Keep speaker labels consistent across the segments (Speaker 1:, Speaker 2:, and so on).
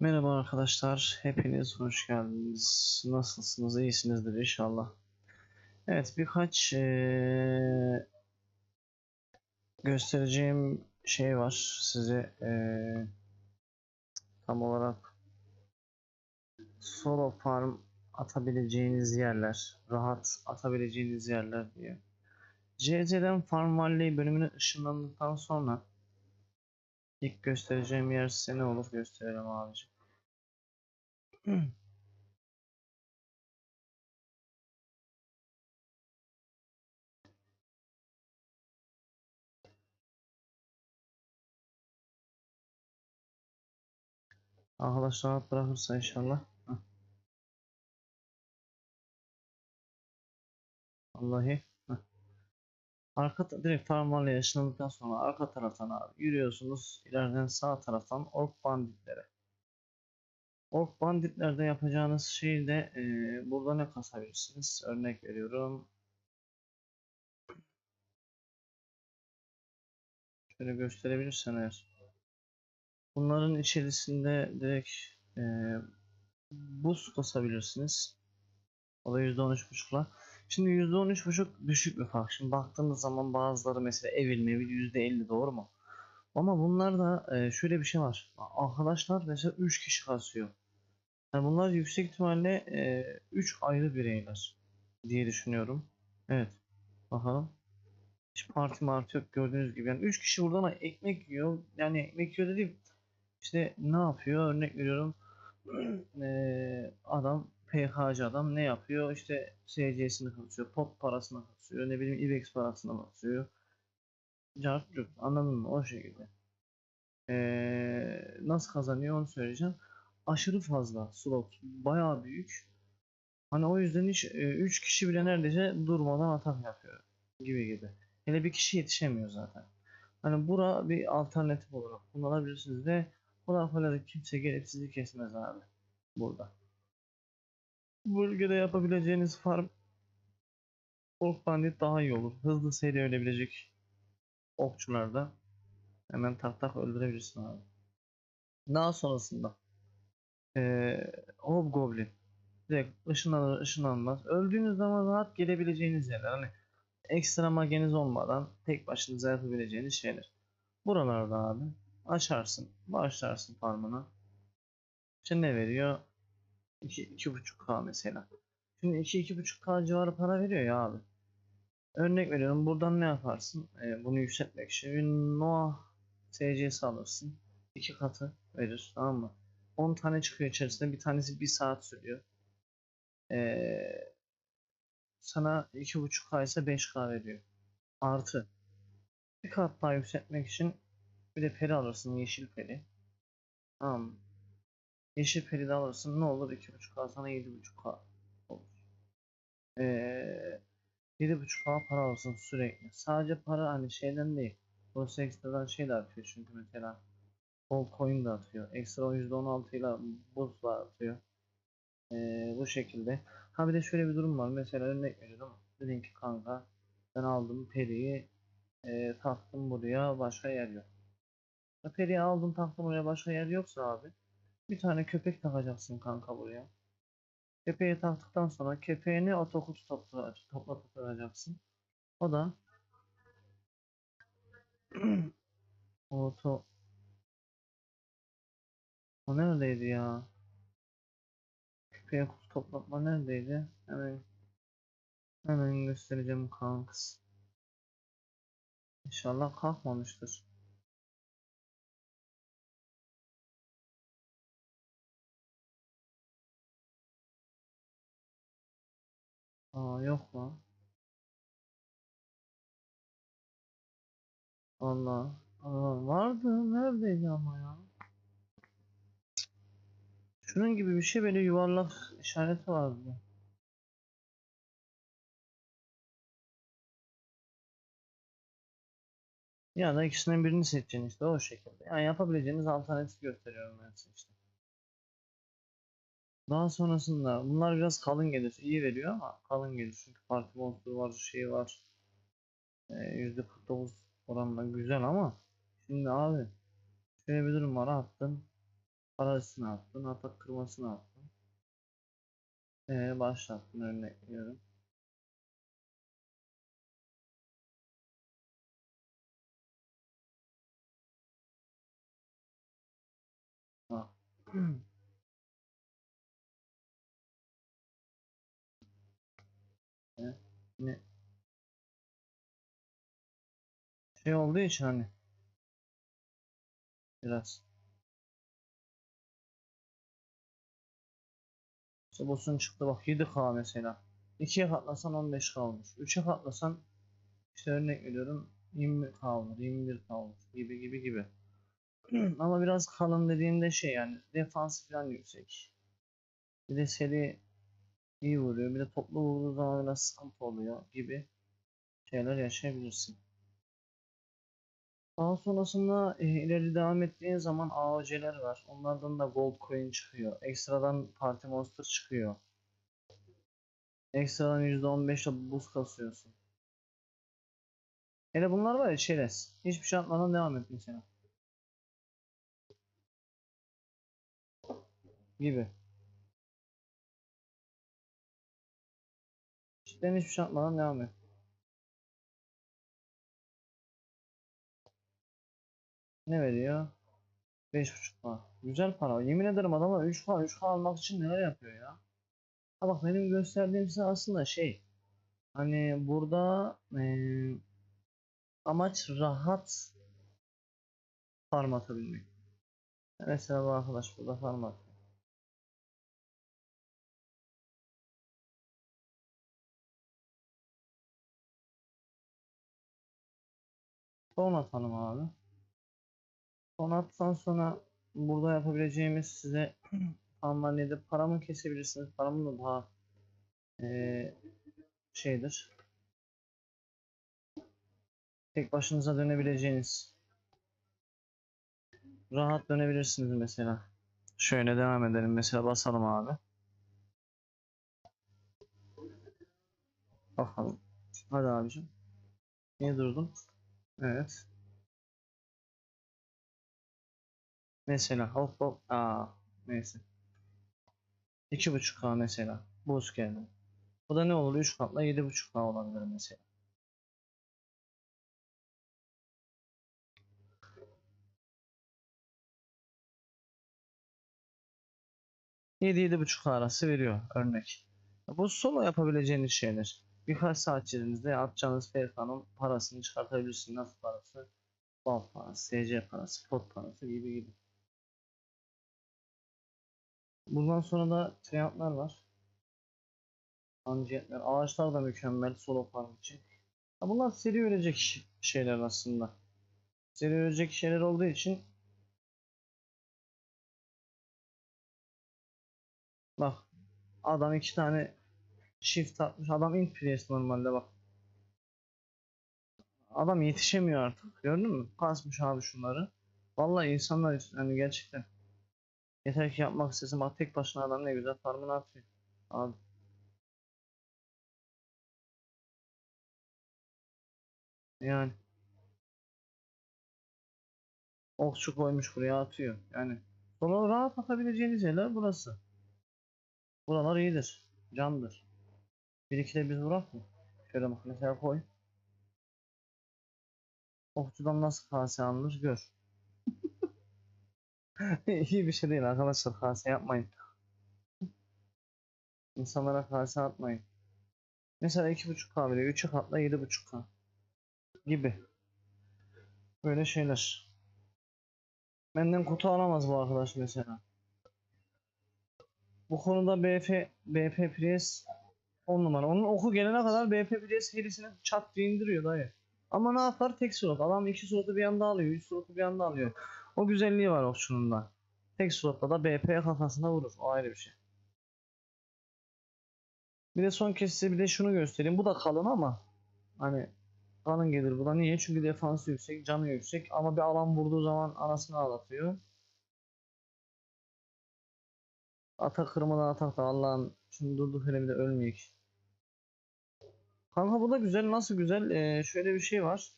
Speaker 1: Merhaba arkadaşlar, hepiniz hoş geldiniz. Nasılsınız? İyisinizdir inşallah. Evet, birkaç eee, göstereceğim şey var size. eee, tam olarak solo farm atabileceğiniz yerler, rahat atabileceğiniz yerler diye. CZ'den Farm Valley bölümüne ışınlandıktan sonra ilk göstereceğim yer size ne olur gösterelim abicim. Arkadaşlar rahat bırakırsa inşallah. Heh. Vallahi. Arka direkt Farmvalley'e yaşlandıktan sonra arka taraftan abi yürüyorsunuz. İleriden sağ taraftan Ork Banditlere. Ork Banditlerde yapacağınız şey de eee, burada ne kasabilirsiniz? Örnek veriyorum. Şöyle gösterebilirsen eğer. Bunların içerisinde direkt eee buz kasabilirsiniz. O da %13.5'la. Şimdi %13.5 düşük bir fark. Şimdi baktığınız zaman bazıları mesela Evil Mevil %50 doğru mu? Ama bunlar da e, şöyle bir şey var. Arkadaşlar mesela 3 kişi kasıyor. Yani bunlar yüksek ihtimalle 3 ayrı bireyler diye düşünüyorum. Evet. Bakalım. Hiç parti martı yok gördüğünüz gibi. Yani 3 kişi buradan ekmek yiyor. Yani ekmek yiyor dediğim işte ne yapıyor? Örnek veriyorum. Eee, adam PK'cı adam ne yapıyor? İşte SC'sini kasıyor, pot parasını kasıyor, ne bileyim IBEX parasını kasıyor. Cart curt, anladın mı? O şekilde. Eee, nasıl kazanıyor onu söyleyeceğim. Aşırı fazla slot, bayağı büyük. Hani o yüzden hiç 3 kişi bile neredeyse durmadan atak yapıyor gibi gibi. Hele bir kişi yetişemiyor zaten. Hani bura bir alternatif olarak kullanabilirsiniz ve buna falan kimse gelip sizi kesmez abi burada. Bölgede yapabileceğiniz farm Ork Bandit daha iyi olur. Hızlı seri ölebilecek okçularda hemen tak tak öldürebilirsin abi. Daha sonrasında ee, Hobgoblin direkt ışınlanır ışınlanmaz. Öldüğünüz zaman rahat gelebileceğiniz yerler. Hani ekstra mageniz olmadan tek başınıza yapabileceğiniz şeyler. Buralarda abi açarsın, başlarsın farmına. İşte ne veriyor? 2 2.5K mesela. Şimdi 2-2.5K civarı para veriyor ya abi. Örnek veriyorum buradan ne yaparsın? Ee, bunu yükseltmek için bir Noah SC'si alırsın. iki katı verir tamam mı? 10 tane çıkıyor içerisinde bir tanesi 1 saat sürüyor. Ee, sana 2.5K ise 5K veriyor. Artı bir kat daha yükseltmek için bir de peri alırsın yeşil peri. Tamam? Yeşil peri de alırsın ne olur 2.5K sana 7.5K olur. Ee, 7.5K para alırsın sürekli. Sadece para hani şeyden değil. Burası ekstradan şey de atıyor çünkü mesela Gold coin de atıyor. Ekstra %16 ile buz da atıyor. Ee, bu şekilde. Ha bir de şöyle bir durum var. Mesela örnek veriyorum. Dedin ki kanka ben aldım periyi e, taktım buraya başka yer yok. Periyi aldım taktım buraya başka yer yoksa abi bir tane köpek takacaksın kanka buraya. Köpeği taktıktan sonra köpeğini otokutu topla, toplatıracaksın. O da oto o neredeydi ya? Köpeğe kutu toplatma neredeydi? Hemen hemen göstereceğim kanks. İnşallah kalkmamıştır. Aa yok lan. Allah. Allah vardı. Neredeydi ama ya? Şunun gibi bir şey böyle yuvarlak işareti vardı. Ya da ikisinden birini seçeceksin işte o şekilde. Yani yapabileceğiniz alternatif gösteriyorum ben size işte. Daha sonrasında bunlar biraz kalın gelir. iyi veriyor ama kalın gelir. Çünkü parti monster var, şey var. Ee, %49 oranla güzel ama şimdi abi şöyle bir durum var attın. Parasını attın, atak kırmasını attın. Ee, başlattın örnek veriyorum. Ne? Şey olduğu için hani biraz İşte çıktı bak 7K mesela. 2'ye katlasan 15K olmuş. 3'e katlasan işte örnek veriyorum 20K olur, 21K olur gibi gibi gibi. Ama biraz kalın dediğimde şey yani defansı falan yüksek. Bir de seri iyi vuruyor. Bir de toplu vurduğu zaman biraz sıkıntı oluyor gibi şeyler yaşayabilirsin. Daha sonrasında e, ileri devam ettiğin zaman AOC'ler var. Onlardan da Gold Coin çıkıyor. Ekstradan Party Monster çıkıyor. Ekstradan %15'le boost kasıyorsun. Hele bunlar var ya çerez. Hiçbir şey atmadan devam et mesela. Gibi. Cidden hiçbir şey atmadan devam et. Ne veriyor? 5.5K. Güzel para. Yemin ederim adamlar 3K 3K almak için neler yapıyor ya. Ha bak benim gösterdiğim size aslında şey. Hani burada eee, amaç rahat farm atabilmek. Mesela bu arkadaş burada farm atıyor. Son atalım abi. Son attan sonra burada yapabileceğimiz size Anvalye'de paramı kesebilirsiniz. Paramın da daha eee, şeydir. Tek başınıza dönebileceğiniz. Rahat dönebilirsiniz mesela. Şöyle devam edelim. Mesela basalım abi. Bakalım. Hadi abicim. Niye durdun? Evet. Mesela hop. Aa, neyse. 2.5K mesela. Boost geldi. Bu da ne olur? 3 katla 7.5K olabilir mesela. Yedi yedi buçuk arası veriyor örnek. Bu solo yapabileceğiniz şeyler. Birkaç saat içerisinde atacağınız FK'nın parasını çıkartabilirsiniz. Nasıl parası? Bal parası, SC parası, pot parası gibi gibi. Bundan sonra da triantlar var. Anciyetler. Ağaçlar da mükemmel solo farm için. Ha bunlar seri ölecek şeyler aslında. Seri ölecek şeyler olduğu için bak adam iki tane shift atmış. Adam int press normalde bak. Adam yetişemiyor artık. Gördün mü? Kasmış abi şunları. Vallahi insanlar hani gerçekten Yeter ki yapmak istesin. Bak tek başına adam ne güzel farmını atıyor. Abi. Yani. Okçu koymuş buraya atıyor. Yani. Solo rahat atabileceğiniz yerler burası. Buralar iyidir. Candır. Bir iki de biz vurak mı? Şöyle bak mesela koy. Okçudan nasıl kase alınır gör. İyi bir şey değil arkadaşlar. Kase yapmayın. İnsanlara kase atmayın. Mesela 2.5K veriyor. 3'e katla 7.5K. Gibi. Böyle şeyler. Benden kutu alamaz bu arkadaş mesela. Bu konuda BF BP Prius 10 numara. Onun oku gelene kadar BP Prius helisini çat diye indiriyor dayı. Ama ne yapar? Tek slot. Adam iki slotu bir anda alıyor. Üç slotu bir anda alıyor. O güzelliği var okçunun da. Tek slotta da BP kafasına vurur. O ayrı bir şey. Bir de son kez size bir de şunu göstereyim. Bu da kalın ama hani kalın gelir bu da. Niye? Çünkü defansı yüksek, canı yüksek ama bir alan vurduğu zaman anasını ağlatıyor. Atak kırmadan atak da Allah'ın şimdi durduk hele bir de ölmeyek. Kanka bu da güzel. Nasıl güzel? Ee, şöyle bir şey var.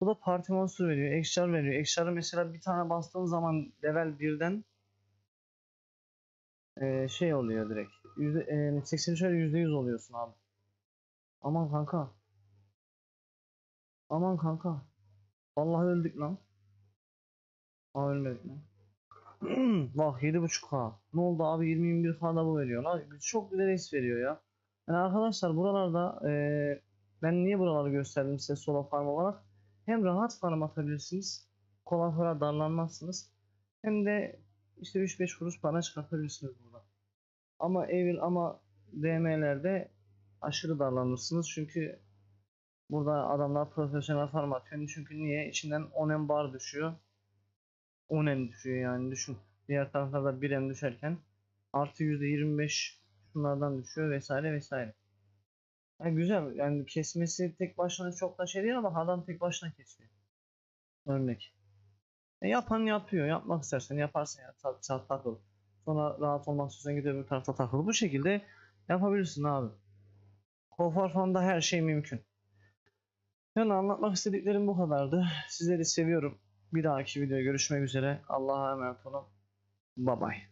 Speaker 1: Bu da parti monster veriyor. Exchar veriyor. Exchar'ı mesela bir tane bastığın zaman level 1'den e, şey oluyor direkt. Yüzde, e, 83'er %100 oluyorsun abi. Aman kanka. Aman kanka. Vallahi öldük lan. Aa ölmedik lan. Bak 7.5K. Ne oldu abi 20-21K'da bu veriyor lan. Çok güzel es veriyor ya. Yani arkadaşlar buralarda eee, ben niye buraları gösterdim size solo farm olarak. Hem rahat farm atabilirsiniz. Kolay kolay darlanmazsınız. Hem de işte 3-5 kuruş para çıkartabilirsiniz burada. Ama evil ama DM'lerde aşırı darlanırsınız. Çünkü burada adamlar profesyonel farm atıyor. Çünkü niye? İçinden 10 bar düşüyor. 10 em düşüyor yani düşün. Diğer taraflarda 1 em düşerken artı %25 şunlardan düşüyor vesaire vesaire. Yani güzel yani kesmesi tek başına çok da şey değil ama adam tek başına kesiyor. Örnek. E yapan yapıyor. Yapmak istersen yaparsın ya. Çat, çat takıl. Sonra rahat olmak istiyorsan gidip öbür tarafta takıl. Bu şekilde yapabilirsin abi. Konfor Farm'da her şey mümkün. Yani anlatmak istediklerim bu kadardı. Sizleri seviyorum. Bir dahaki videoya görüşmek üzere. Allah'a emanet olun. Bye bye.